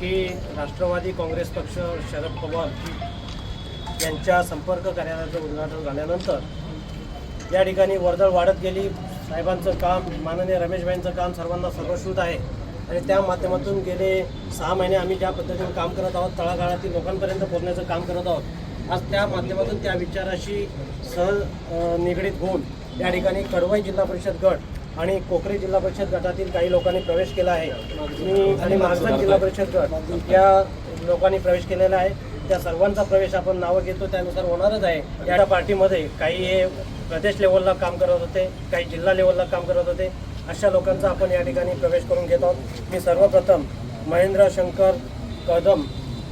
की राष्ट्रवादी काँग्रेस पक्ष शरद पवार यांच्या संपर्क कार्यालयाचं उद्घाटन झाल्यानंतर या ठिकाणी वर्दळ वाढत गेली. साहेबांचं काम माननीय रमेशभाईंचं काम सर्वांना सर्वश्रुत आहे. आणि त्या माध्यमातून गेले सहा महिने आम्ही ज्या पद्धतीने काम करत आहोत तळागाळातील लोकांपर्यंत पोहोचण्याचं काम करत आहोत आज त्या माध्यमातून त्या विचाराशी सह निगडीत होऊन या ठिकाणी कडवाई जिल्हा परिषद गट आणि कोकरे जिल्हा परिषद गटातील काही लोकांनी प्रवेश केला आहे. मी आणि महाराष्ट्र जिल्हा परिषद गट या लोकांनी प्रवेश केलेला आहे. त्या सर्वांचा प्रवेश आपण नावं घेतो. त्यानुसार होणारच आहे. या पार्टीमध्ये काही हे प्रदेश लेवलला काम करत होते काही जिल्हा लेवलला काम करत होते. अशा लोकांचा आपण या ठिकाणी प्रवेश करून घेत आहोत. मी सर्वप्रथम महेंद्र शंकर कदम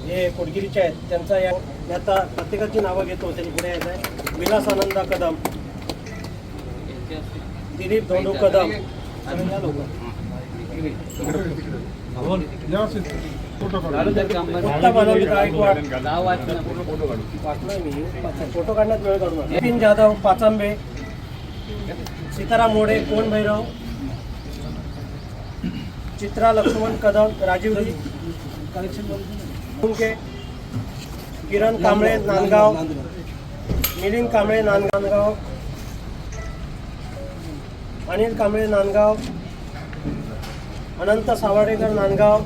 हे कुडगिरीचे आहेत. त्यांचा या मी आता प्रत्येकाची नावं घेतो. त्यांनी पुढे यायचं आहे. विलास आनंदा कदम. दिलीप धोंडू कदम. फोटो काढण्यात वेळ काढून बिपिन जाधव पाचांबे सीताराम मोडे कोण भैरव? चित्रा लक्ष्मण कदम राजीवजी कलेक्शन किरण कांबळे नांदगाव. मिलिंद कांबळे नांदगाव. अनिल कांबळे नांदगाव अनंत सावर्डेकर नांदगाव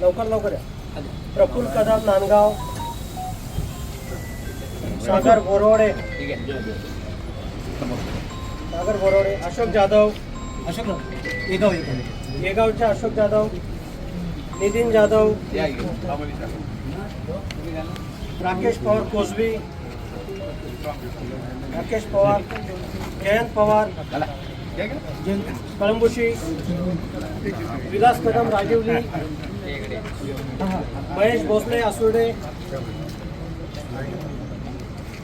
लवकर लवकर या. प्रफुल्ल कदम नांदगाव सागर बोरवडे सागर बोरवडे अशोक जाधव अशोक येगाव येगावचे अशोक जाधव नितीन जाधव राकेश पवार कोसबी राकेश पवार जयंत पवार कळंबुशी विलास कदम राजीवली महेश भोसले आसुर्डे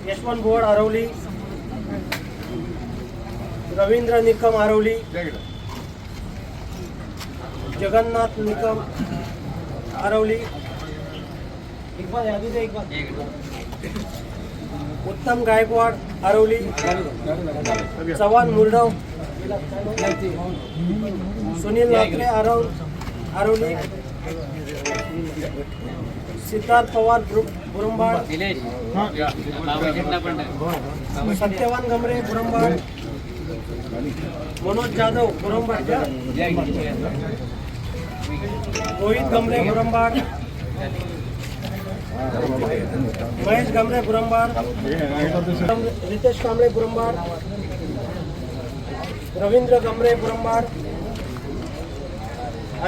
यशवंत बोड आरवली रवींद्र निकम आरवली जगन्नाथ निकम आरवली इकबाल यादी दे बार उत्तम गायकवाड आरवली चव्हाण मुरडव सुनील नात्रे आरव आरवली सिद्धार्थ पवार बुर- बुरंबाड सत्यवान गमरे बुरंबाड मनोज जाधव बुरंबाड रोहित गमरे बुरंबाड महेश गमरे बुरंबाड रितेश कांबळे बुरंबाड रवींद्र गमरे बुरंबाड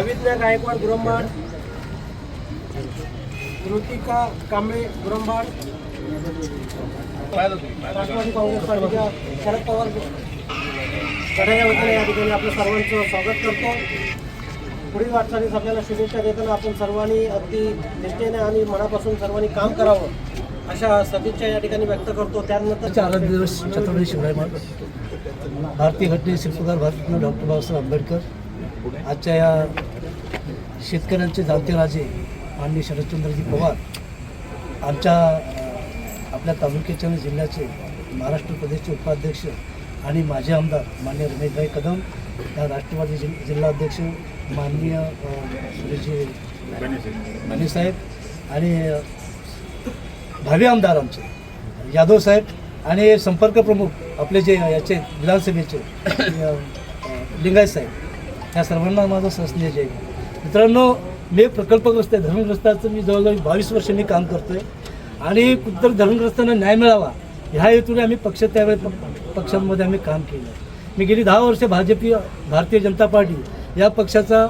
अविज्ञा गायकवाड बुरंबाड कृतिका कांबळे बुरंबाड राष्ट्रवादी काँग्रेस पार्टीच्या शरद पवार. गटाच्या वतीने या ठिकाणी आपलं सर्वांचं स्वागत करतो. पुढील वाटचालीस आपल्याला शुभेच्छा देताना आपण सर्वांनी अगदी निष्ठेने आणि मनापासून सर्वांनी काम करावं अशा सदिच्छा या ठिकाणी व्यक्त करतो. त्यानंतर चार दिवस छत्रपती शिवराय महाराज भारतीय घटने शिल्पकार भारतरत्न डॉक्टर बाबासाहेब आंबेडकर आजच्या या शेतकऱ्यांचे जाणते राजे माननीय शरदचंद्रजी पवार आमच्या आपल्या तालुक्याचे आणि जिल्ह्याचे महाराष्ट्र प्रदेशचे उपाध्यक्ष आणि माजी आमदार माननीय रमेशभाई कदम या राष्ट्रवादी जिल जिल्हाध्यक्ष माननीय अ, सुरेशजी साहेब आणि भावी आमदार आमचे यादव साहेब आणि संपर्क प्रमुख आपले जे याचे विधानसभेचे लिंगायत साहेब ह्या सर्वांना माझं संस्नेह जय. मित्रांनो मी प्रकल्पग्रस्त आहे धर्मग्रस्ताचं मी जवळजवळ बावीस वर्ष मी काम आहे आणि कुठंतरी धर्मग्रस्तांना न्याय मिळावा ह्या हेतूने आम्ही पक्ष त्यावेळी प- पक्षांमध्ये आम्ही काम केलं. मी गेली दहा वर्ष भाजपीय भारतीय जनता पार्टी या पक्षाचा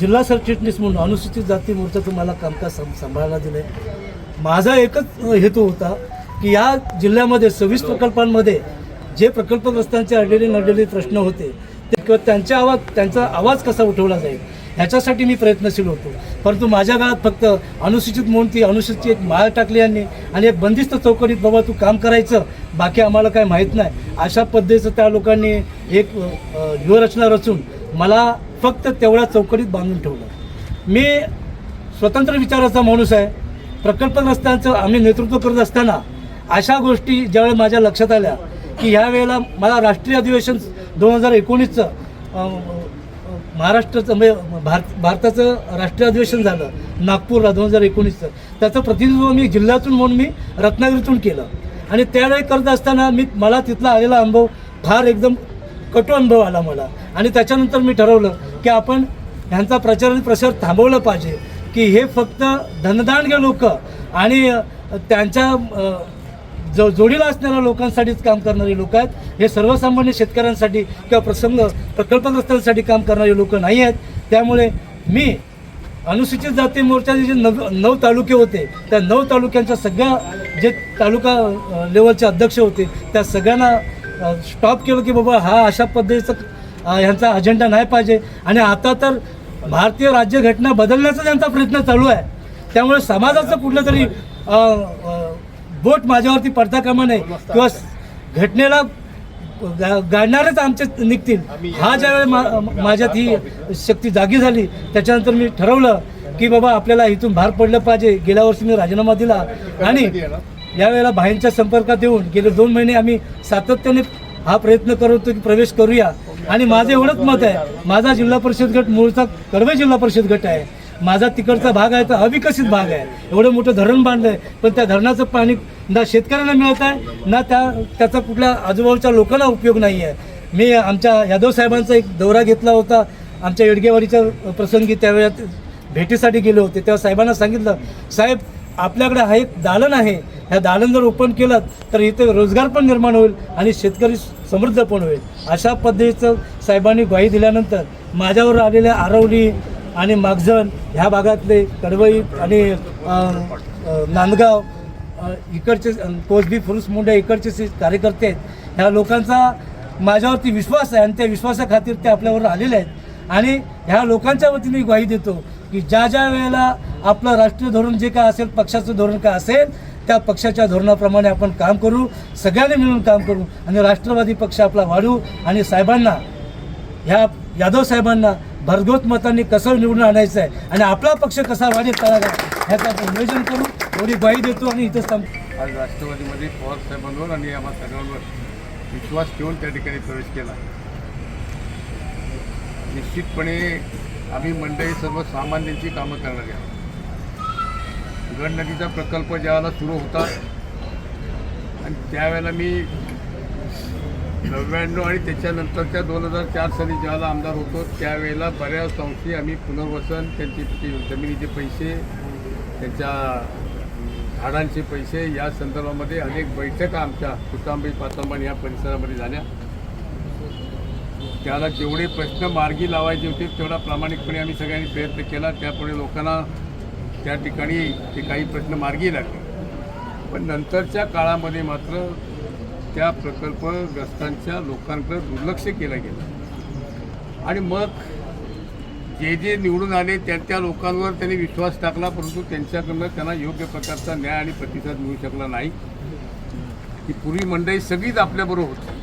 जिल्हा सरचिटणीस म्हणून अनुसूचित जाती मोर्चाचं मला कामकाज सं सांभाळायला दिलं आहे माझा एकच हेतू होता की या जिल्ह्यामध्ये सव्वीस प्रकल्पांमध्ये जे प्रकल्पग्रस्तांचे अडलेले नडलेले प्रश्न होते ते किंवा त्यांच्या आवाज त्यांचा आवाज कसा उठवला जाईल ह्याच्यासाठी मी प्रयत्नशील होतो. परंतु माझ्या काळात फक्त अनुसूचित म्हणून ती अनुसूचित एक माळ टाकली यांनी आणि एक बंदिस्त चौकटीत बाबा तू काम करायचं बाकी आम्हाला काय माहीत नाही. अशा पद्धतीचं त्या लोकांनी एक अ, व्यूहरचना रचून मला फक्त तेवढ्या चौकटीत बांधून ठेवलं. मी स्वतंत्र विचाराचा माणूस आहे. प्रकल्पग्रस्तांचं आम्ही नेतृत्व करत असताना अशा गोष्टी ज्यावेळी माझ्या लक्षात आल्या की ह्या वेळेला मला राष्ट्रीय अधिवेशन दोन हजार एकोणीसचं महाराष्ट्राचं म्हणजे भारत भारताचं राष्ट्रीय अधिवेशन झालं नागपूरला दोन हजार एकोणीसचं. त्याचं प्रतिनिधित्व मी जिल्ह्यातून म्हणून मी रत्नागिरीतून केलं. आणि त्यावेळी करत असताना मी मला तिथला आलेला अनुभव फार एकदम कटू अनुभव आला मला. आणि त्याच्यानंतर मी ठरवलं की आपण ह्यांचा प्रचार आणि प्रसार थांबवलं पाहिजे की हे फक्त धनदानगे लोक आणि त्यांच्या जो जोडीला असणाऱ्या लोकांसाठीच काम करणारे लोक आहेत. हे सर्वसामान्य शेतकऱ्यांसाठी किंवा प्रसंग प्रकल्पग्रस्तांसाठी काम करणारे लोक नाही आहेत. त्यामुळे मी अनुसूचित जाती मोर्चाचे जे नव नऊ तालुके होते त्या नऊ तालुक्यांच्या सगळ्या जे तालुका लेवलचे अध्यक्ष होते त्या सगळ्यांना स्टॉप केलं की बाबा हा अशा पद्धतीचा ह्यांचा अजेंडा नाही पाहिजे. आणि आता तर भारतीय राज्यघटना बदलण्याचा त्यांचा प्रयत्न चालू आहे. त्यामुळे समाजाचं कुठलं तरी बोट माझ्यावरती पडता कामा नये. किंवा घटनेला गा- आमचे निघतील. हा ज्यावेळी मा माझ्यात ही शक्ती जागी झाली त्याच्यानंतर मी ठरवलं की बाबा आपल्याला इथून बाहेर पडलं पाहिजे. गेल्या वर्षी मी राजीनामा दिला. आणि यावेळेला बाहेरच्या संपर्कात येऊन गेले दोन महिने आम्ही सातत्याने हा प्रयत्न करतो की प्रवेश करूया. आणि माझं एवढंच मत आहे माझा जिल्हा परिषद गट मूळचा कडवे जिल्हा परिषद गट आहे. माझा तिकडचा भाग आहे तर अविकसित भाग आहे. एवढं मोठं धरण बांधलं आहे पण त्या धरणाचं पाणी ना शेतकऱ्यांना मिळत आहे ना त्या त्याचा कुठल्या आजूबाजूच्या लोकांना उपयोग नाही आहे. मी आमच्या यादव साहेबांचा एक दौरा घेतला होता. आमच्या येडगेवाडीच्या प्रसंगी त्यावेळेत भेटीसाठी गेले होते. तेव्हा साहेबांना सांगितलं साहेब आपल्याकडे हा एक दालन आहे. ह्या दालन जर ओपन केलं तर इथे रोजगार पण निर्माण होईल आणि शेतकरी समृद्ध पण होईल. अशा पद्धतीचं साहेबांनी ग्वाही दिल्यानंतर माझ्यावर आलेल्या आरवली आणि मागजण ह्या भागातले कडवई आणि नांदगाव इकडचे कोसबी फुरुस मुंडे इकडचे जे कार्यकर्ते आहेत ह्या लोकांचा माझ्यावरती विश्वास आहे आणि त्या विश्वासाखातीर ते आपल्यावर आलेले आहेत. आणि ह्या लोकांच्या वतीने ग्वाही देतो की ज्या ज्या वेळेला आपलं राष्ट्रीय धोरण जे काय असेल पक्षाचं धोरण काय असेल त्या पक्षाच्या धोरणाप्रमाणे आपण काम करू सगळ्यांनी मिळून काम करू आणि राष्ट्रवादी पक्ष आपला वाढू आणि साहेबांना ह्या यादव साहेबांना भरघोस मतांनी कसं निवडून आणायचं आहे आणि आपला पक्ष कसा वाढेल त्याला ह्याचं आपण नियोजन करू एवढी ग्वाही देतो आणि इथंच थांब आज राष्ट्रवादीमध्ये पवार साहेबांवर आणि आम्हा सगळ्यांवर विश्वास ठेवून त्या ठिकाणी प्रवेश केला. निश्चितपणे आम्ही मंडळी सर्वसामान्यांची कामं करणारी आहोत. गड नदीचा प्रकल्प ज्यावेळेला सुरू होता आणि त्यावेळेला मी नव्याण्णव आणि त्याच्यानंतरच्या दोन हजार चार साली ज्यावेळेला आमदार होतो त्यावेळेला बऱ्याच अंशी आम्ही पुनर्वसन त्यांची जमिनीचे पैसे त्यांच्या झाडांचे पैसे या संदर्भामध्ये अनेक बैठका आमच्या कुटांबी पातांबण या परिसरामध्ये झाल्या. त्याला जेवढे प्रश्न मार्गी लावायचे होते तेवढा प्रामाणिकपणे आम्ही सगळ्यांनी प्रयत्न केला. त्यापुढे लोकांना त्या ठिकाणी ते काही प्रश्न मार्गी लागले. पण नंतरच्या काळामध्ये मात्र त्या प्रकल्पग्रस्तांच्या लोकांकडे दुर्लक्ष केलं गेलं. आणि मग जे जे निवडून आले त्या त्या लोकांवर त्यांनी विश्वास टाकला परंतु त्यांच्याकडनं त्यांना योग्य प्रकारचा न्याय आणि प्रतिसाद मिळू शकला नाही. ही पूर्वी मंडळी सगळीच आपल्याबरोबर होती.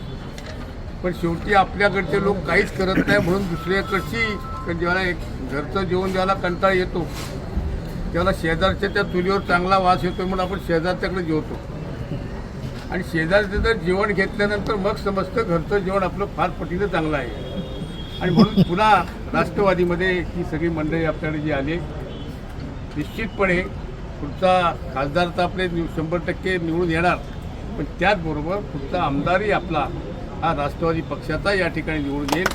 पण शेवटी आपल्याकडचे लोक काहीच करत नाही म्हणून दुसऱ्याकडची जेव्हा एक घरचं जेवण ज्याला कंटाळा येतो. त्याला शेजारच्या त्या चुलीवर चांगला वास येतो म्हणून आपण शेजारच्याकडे जेवतो. आणि शेजारचं जर जेवण घेतल्यानंतर मग समजतं घरचं जेवण आपलं फार पटीनं चांगलं आहे. आणि म्हणून पुन्हा राष्ट्रवादीमध्ये ही सगळी मंडळी आपल्याकडे जी आली निश्चितपणे पुढचा खासदार तर आपले शंभर टक्के निवडून येणार. पण त्याचबरोबर पुढचा आमदारही आपला हा राष्ट्रवादी पक्षाचा या ठिकाणी निवडून येईल.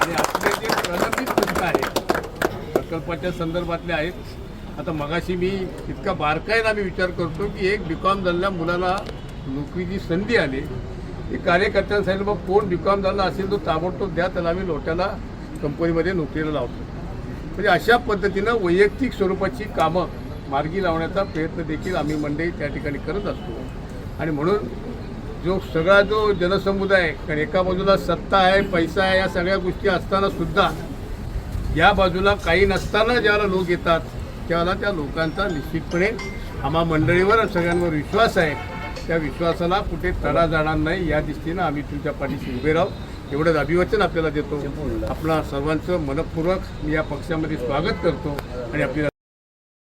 आणि आपले जे प्रलंबित प्रश्न आहेत प्रकल्पाच्या संदर्भातले आहेत आता मगाशी मी इतका बारकाईनं आम्ही विचार करतो की एक बीकॉम झालेल्या मुलाला नोकरीची संधी आली. हे कार्यकर्त्यांना सांगितलं बा कोण बी कॉम झाला असेल तो ताबडतोब द्या त्याला आम्ही लोट्याला कंपनीमध्ये नोकरीला लावतो. म्हणजे अशा पद्धतीनं वैयक्तिक स्वरूपाची कामं मार्गी लावण्याचा प्रयत्न देखील आम्ही मंडळी त्या ठिकाणी करत असतो. आणि म्हणून जो सगळा जो जनसमुदाय कारण एका बाजूला सत्ता आहे पैसा आहे या सगळ्या गोष्टी असताना सुद्धा या बाजूला काही नसताना ज्यावेळेला लोक येतात त्यावेळेला त्या लोकांचा निश्चितपणे आम्हा मंडळीवर सगळ्यांवर विश्वास आहे. त्या विश्वासाला कुठे तडा जाणार नाही या दृष्टीनं आम्ही तुमच्या पाठीशी उभे राहू. एवढंच अभिवचन आपल्याला देतो. आपणा सर्वांचं मनपूर्वक मी या पक्षामध्ये स्वागत करतो आणि आपली